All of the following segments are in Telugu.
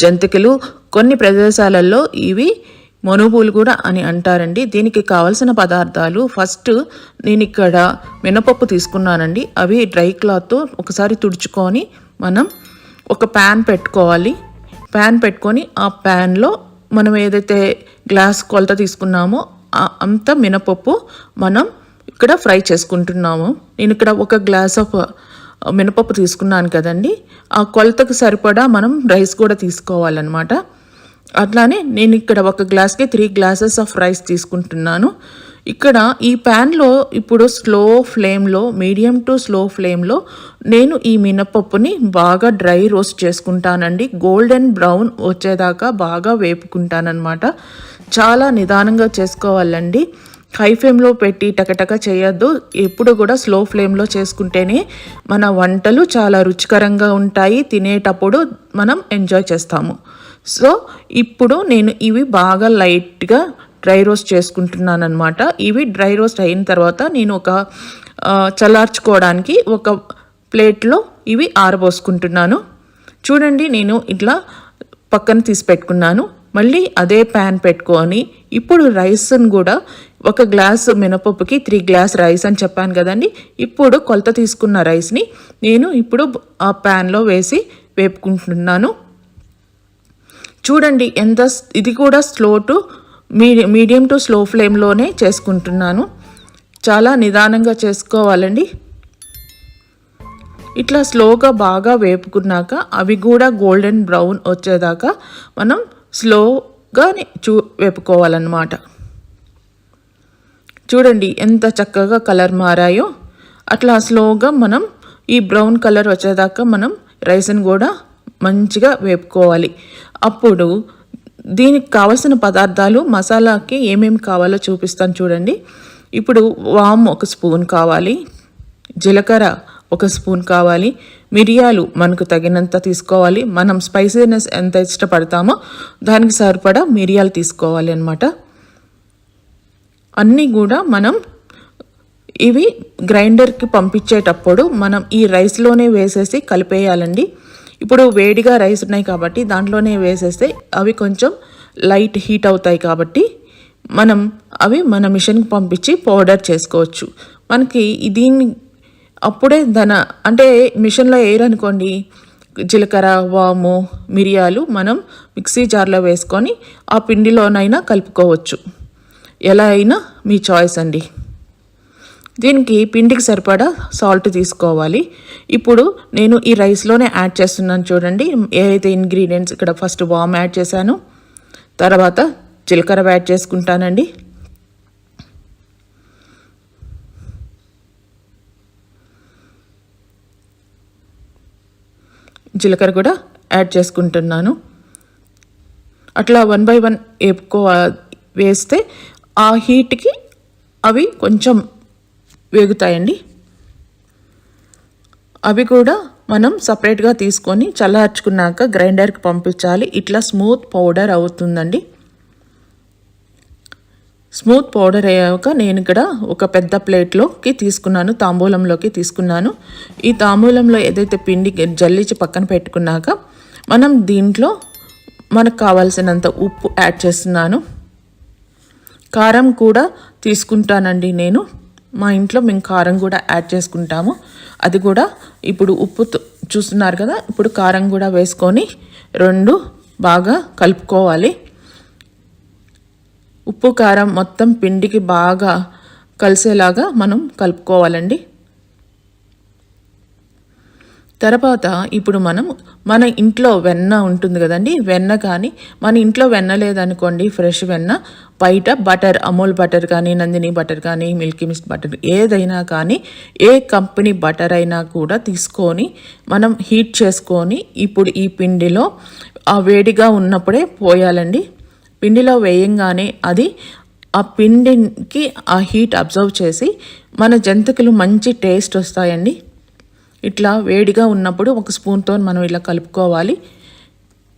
జంతికలు కొన్ని ప్రదేశాలలో ఇవి మనుబులు కూడా అని అంటారండి. దీనికి కావలసిన పదార్థాలు ఫస్ట్ నేను ఇక్కడ మినపప్పు తీసుకున్నానండి. అవి డ్రై క్లాత్తో ఒకసారి తుడుచుకొని మనం ఒక ప్యాన్ పెట్టుకోవాలి. ప్యాన్ పెట్టుకొని ఆ ప్యాన్లో మనం ఏదైతే గ్లాస్ కొలత తీసుకున్నామో అంత మినపప్పు మనం ఇక్కడ ఫ్రై చేసుకుంటున్నాము. నేను ఇక్కడ ఒక గ్లాస్ ఆఫ్ మినపప్పు తీసుకున్నాను కదండి. ఆ కొలతకు సరిపడా మనం రైస్ కూడా తీసుకోవాలన్నమాట. అట్లానే నేను ఇక్కడ ఒక గ్లాస్కి త్రీ గ్లాసెస్ ఆఫ్ రైస్ తీసుకుంటున్నాను. ఇక్కడ ఈ ప్యాన్లో ఇప్పుడు స్లో ఫ్లేమ్లో మీడియం టు స్లో ఫ్లేమ్లో నేను ఈ మినపప్పుని బాగా డ్రై రోస్ట్ చేసుకుంటానండి. గోల్డెన్ బ్రౌన్ వచ్చేదాకా బాగా వేపుకుంటానన్నమాట. చాలా నిదానంగా చేసుకోవాలండి. హై ఫ్లేమ్లో పెట్టి టకటక చేయొద్దు. ఎప్పుడు కూడా స్లో ఫ్లేమ్లో చేసుకుంటేనే మన వంటలు చాలా రుచికరంగా ఉంటాయి. తినేటప్పుడు మనం ఎంజాయ్ చేస్తాము. సో ఇప్పుడు నేను ఇవి బాగా లైట్గా డ్రై రోస్ట్ చేసుకుంటున్నాను అనమాట ఇవి డ్రై రోస్ట్ అయిన తర్వాత నేను ఒక చల్లార్చుకోవడానికి ఒక ప్లేట్లో ఇవి ఆరబోసుకుంటున్నాను. చూడండి నేను ఇట్లా పక్కన తీసి పెట్టుకున్నాను. మళ్ళీ అదే ప్యాన్ పెట్టుకొని ఇప్పుడు రైస్ని కూడా ఒక గ్లాస్ మినపప్పుకి త్రీ గ్లాస్ రైస్ అని చెప్పాను కదండి. ఇప్పుడు కొలత తీసుకున్న రైస్ని నేను ఇప్పుడు ఆ ప్యాన్లో వేసి వేపుకుంటున్నాను. చూడండి ఎంత ఇది కూడా slow to medium medium to slow ఫ్లేమ్లోనే చేసుకుంటున్నాను. చాలా నిదానంగా చేసుకోవాలండి. ఇట్లా స్లోగా బాగా వేపుకున్నాక అవి కూడా గోల్డెన్ బ్రౌన్ వచ్చేదాకా మనం స్లోగా చూ వేపుకోవాలన్నమాట. చూడండి ఎంత చక్కగా కలర్ మారాయో. అట్లా స్లోగా మనం ఈ బ్రౌన్ కలర్ వచ్చేదాకా మనం రైస్ని కూడా మంచిగా వేపుకోవాలి. అప్పుడు దీనికి కావలసిన పదార్థాలు మసాలాకి ఏమేమి కావాలో చూపిస్తాను చూడండి. ఇప్పుడు వామ్ ఒక స్పూన్ కావాలి. జీలకర్ర ఒక స్పూన్ కావాలి. మిరియాలు మనకు తగినంత తీసుకోవాలి. మనం స్పైసీనెస్ ఎంత ఇష్టపడతామో దానికి సరిపడా మిరియాలు తీసుకోవాలి అనమాట అన్నీ కూడా మనం ఇవి గ్రైండర్కి పంపించేటప్పుడు మనం ఈ రైస్లోనే వేసేసి కలిపేయాలండి. ఇప్పుడు వేడిగా రైస్ ఉన్నాయి కాబట్టి దాంట్లోనే వేసేస్తే అవి కొంచెం లైట్ హీట్ అవుతాయి కాబట్టి మనం అవి మన మిషన్కి పంపించి పౌడర్ చేసుకోవచ్చు. మనకి దీన్ని అప్పుడే ధన అంటే మిషన్లో వేయరనుకోండి జీలకర్ర వాము మిరియాలు మనం మిక్సీ జార్లో వేసుకొని ఆ పిండిలోనైనా కలుపుకోవచ్చు. ఎలా అయినా మీ చాయిస్ అండి. దీనికి పిండికి సరిపడా సాల్ట్ తీసుకోవాలి. ఇప్పుడు నేను ఈ రైస్లోనే యాడ్ చేస్తున్నాను చూడండి. ఏదైతే ఇంగ్రీడియంట్స్ ఇక్కడ ఫస్ట్ వామ్ యాడ్ చేశాను తర్వాత జీలకర్ర యాడ్ చేసుకుంటానండి. జీలకర్ర కూడా యాడ్ చేసుకుంటున్నాను. అట్లా వన్ బై వన్ వేపుకో వేస్తే ఆ హీట్కి అవి కొంచెం వేగుతాయండి. అవి కూడా మనం సపరేట్గా తీసుకొని చల్లార్చుకున్నాక గ్రైండర్కి పంపించాలి. ఇట్లా స్మూత్ పౌడర్ అవుతుందండి. స్మూత్ పౌడర్ అయ్యాక నేను ఇక్కడ ఒక పెద్ద ప్లేట్లోకి తీసుకున్నాను. తాంబూలంలోకి తీసుకున్నాను. ఈ తాంబూలంలో ఏదైతే పిండి జల్లించి పక్కన పెట్టుకున్నాక మనం దీంట్లో మనకు కావాల్సినంత ఉప్పు యాడ్ చేస్తున్నాను. కారం కూడా తీసుకుంటానండి నేను. మా ఇంట్లో మేము కారం కూడా యాడ్ చేసుకుంటాము. అది కూడా ఇప్పుడు ఉప్పు చూస్తున్నారు కదా ఇప్పుడు కారం కూడా వేసుకొని రెండు బాగా కలుపుకోవాలి. ఉప్పు కారం మొత్తం పిండికి బాగా కలిసేలాగా మనం కలుపుకోవాలండి. తర్వాత ఇప్పుడు మనం మన ఇంట్లో వెన్న ఉంటుంది కదండి వెన్న కానీ మన ఇంట్లో వెన్న లేదనుకోండి ఫ్రెష్ వెన్న బయట బటర్ అమూల్ బటర్ కానీ నందిని బటర్ కానీ మిల్కీ మిస్ట్ బటర్ ఏదైనా కానీ ఏ కంపెనీ బటర్ అయినా కూడా తీసుకొని మనం హీట్ చేసుకొని ఇప్పుడు ఈ పిండిలో ఆ వేడిగా ఉన్నప్పుడే పోయాలండి. పిండిలో వేయంగానే అది ఆ పిండికి ఆ హీట్ అబ్జర్వ్ చేసి మన జంతికలు మంచి టేస్ట్ వస్తాయండి. ఇట్లా వేడిగా ఉన్నప్పుడు ఒక స్పూన్తో మనం ఇలా కలుపుకోవాలి.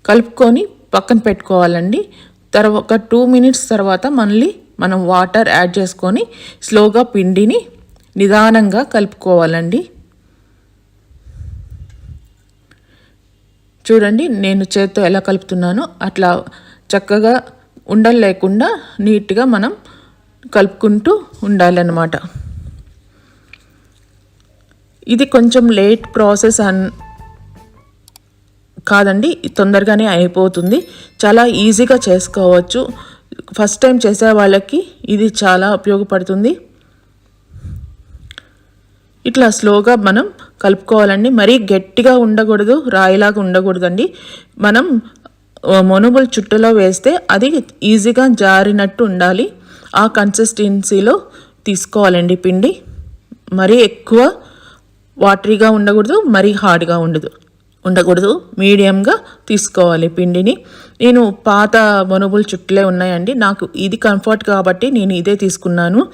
కలుపుకొని పక్కన పెట్టుకోవాలండి. తర్వాత ఒక టూ మినిట్స్ తర్వాత మళ్ళీ మనం వాటర్ యాడ్ చేసుకొని స్లోగా పిండిని నిదానంగా కలుపుకోవాలండి. చూడండి నేను చేత్తో ఎలా కలుపుతున్నానో అట్లా చక్కగా ఉండలు లేకుండా నీట్గా మనం కలుపుకుంటూ ఉండాలన్నమాట. ఇది కొంచెం లేట్ ప్రాసెస్ అన్ కాదండి తొందరగానే అయిపోతుంది. చాలా ఈజీగా చేసుకోవచ్చు. ఫస్ట్ టైం చేసే వాళ్ళకి ఇది చాలా ఉపయోగపడుతుంది. ఇట్లా స్లోగా మనం కలుపుకోవాలండి. మరీ గట్టిగా ఉండకూడదు రాయిలాగా ఉండకూడదండి. మనం మొనుబుల్ చుట్టలో వేస్తే అది ఈజీగా జారినట్టు ఉండాలి. ఆ కన్సిస్టెన్సీలో తీసుకోవాలండి పిండి. మరీ ఎక్కువ వాటరీగా ఉండకూడదు మరీ హార్డ్గా ఉండదు. ఉండకూడదు. మీడియంగా తీసుకోవాలి పిండిని. నేను పాత మనుబులు చుట్టలే ఉన్నాయండి. నాకు ఇది కంఫర్ట్ కాబట్టి నేను ఇదే తీసుకున్నాను.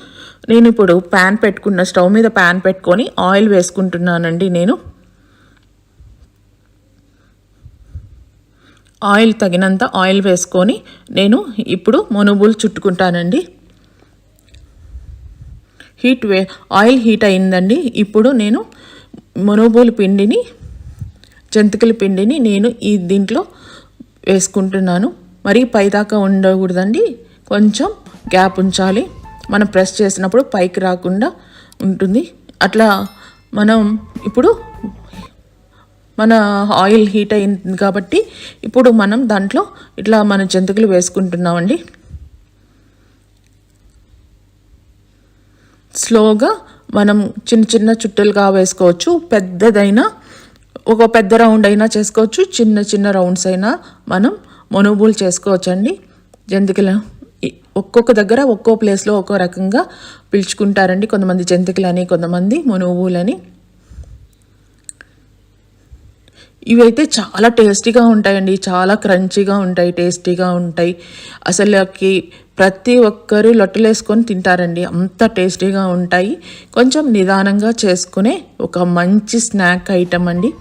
నేను ఇప్పుడు ప్యాన్ పెట్టుకున్న స్టవ్ మీద ప్యాన్ పెట్టుకొని ఆయిల్ వేసుకుంటున్నానండి నేను. ఆయిల్ తగినంత ఆయిల్ వేసుకొని నేను ఇప్పుడు మనుబులు చుట్టుకుంటానండి. హీట్ వే ఆయిల్ హీట్ అయిందండి. ఇప్పుడు నేను మనుబుల్ పిండిని జంతికల పిండిని నేను ఈ దీంట్లో వేసుకుంటున్నాను. మరీ పైదాకా ఉండకూడదండి. కొంచెం గ్యాప్ ఉంచాలి. మనం ప్రెస్ చేసినప్పుడు పైకి రాకుండా ఉంటుంది. అట్లా మనం ఇప్పుడు మన ఆయిల్ హీట్ అయింది కాబట్టి ఇప్పుడు మనం దాంట్లో ఇట్లా మన జంతికలు వేసుకుంటున్నామండి. స్లోగా మనం చిన్న చిన్న చుట్టలుగా వేసుకోవచ్చు పెద్దదైనా ఒక పెద్ద రౌండ్ అయినా చేసుకోవచ్చు చిన్న చిన్న రౌండ్స్ అయినా మనం మనుబులు చేసుకోవచ్చు అండి జంతికల ఒక్కొక్క దగ్గర ఒక్కో ప్లేస్లో ఒక్కో రకంగా పిలుచుకుంటారండి కొంతమంది జంతికలని కొంతమంది మనువులని ఇవైతే చాలా టేస్టీగా ఉంటాయండి. చాలా క్రంచీగా ఉంటాయి టేస్టీగా ఉంటాయి. అసలుకి ప్రతి ఒక్కరూ లొట్టలేసుకొని తింటారండి. అంత టేస్టీగా ఉంటాయి. కొంచెం నిదానంగా చేసుకునే ఒక మంచి స్నాక్ ఐటమ్ అండి.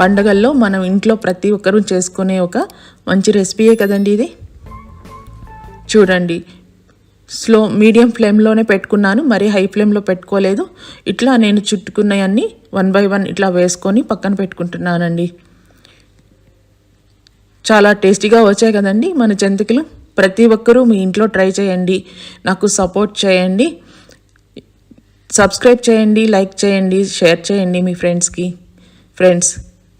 పండగల్లో మనం ఇంట్లో ప్రతి ఒక్కరూ చేసుకునే ఒక మంచి రెసిపీయే కదండి ఇది. చూడండి. స్లో మీడియం ఫ్లేమ్లోనే పెట్టుకున్నాను. మరీ హై ఫ్లేమ్లో పెట్టుకోలేదు. ఇట్లా నేను చుట్టుకున్నవన్నీ వన్ బై వన్ ఇట్లా వేసుకొని పక్కన పెట్టుకుంటున్నానండి. చాలా టేస్టీగా వచ్చాయి కదండి మన జంతికలు. ప్రతి ఒక్కరూ మీ ఇంట్లో ట్రై చేయండి. నాకు సపోర్ట్ చేయండి. సబ్స్క్రైబ్ చేయండి లైక్ చేయండి షేర్ చేయండి మీ ఫ్రెండ్స్కి. Friends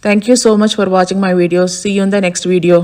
thank you so much for watching my videos see you in the next video